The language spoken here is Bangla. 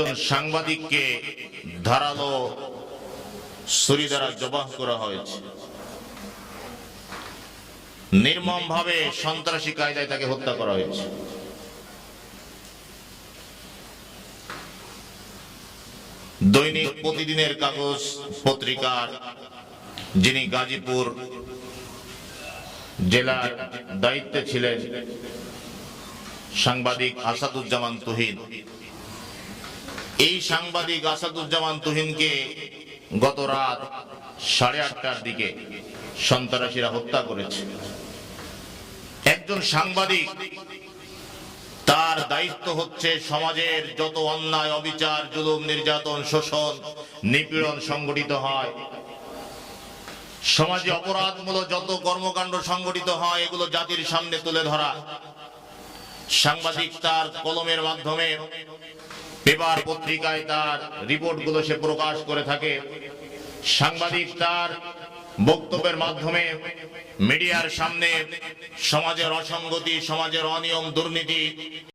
একজন সাংবাদিককে ধারালো ছুরি দ্বারা জবাহ করা হয়েছে। নির্মম ভাবে সন্ত্রাসী কায়দায় তাকে হত্যা করা হয়েছে। দৈনিক প্রতিদিনের কাগজ পত্রিকার যিনি গাজীপুর জেলার দায়িত্বে ছিলেন সাংবাদিক আসাদুজ্জামান তুহিন এই সাংবাদিক আসাদুজ্জামান তুহিনকে গত রাত সাড়ে আটটার দিকে সন্ত্রাসীরা হত্যা করেছে। একজন সাংবাদিক তার দায়িত্ব হচ্ছে সমাজের যত অন্যায়, অবিচার, জুলুম, নির্যাতন, শোষণ, নিপীড়ন সংগঠিত হয়। সমাজে অপরাধমূলক যত কর্মকাণ্ড সংগঠিত হয়, এগুলো জাতির সামনে তুলে ধরা। সাংবাদিক তার কলমের মাধ্যমে পেপার পত্রিকায় তার রিপোর্টগুলো সে প্রকাশ করে থাকে। সাংবাদিক তার বক্তব্যের মাধ্যমে মিডিয়ার সামনে সমাজের অসঙ্গতি, সমাজের অনিয়ম, দুর্নীতি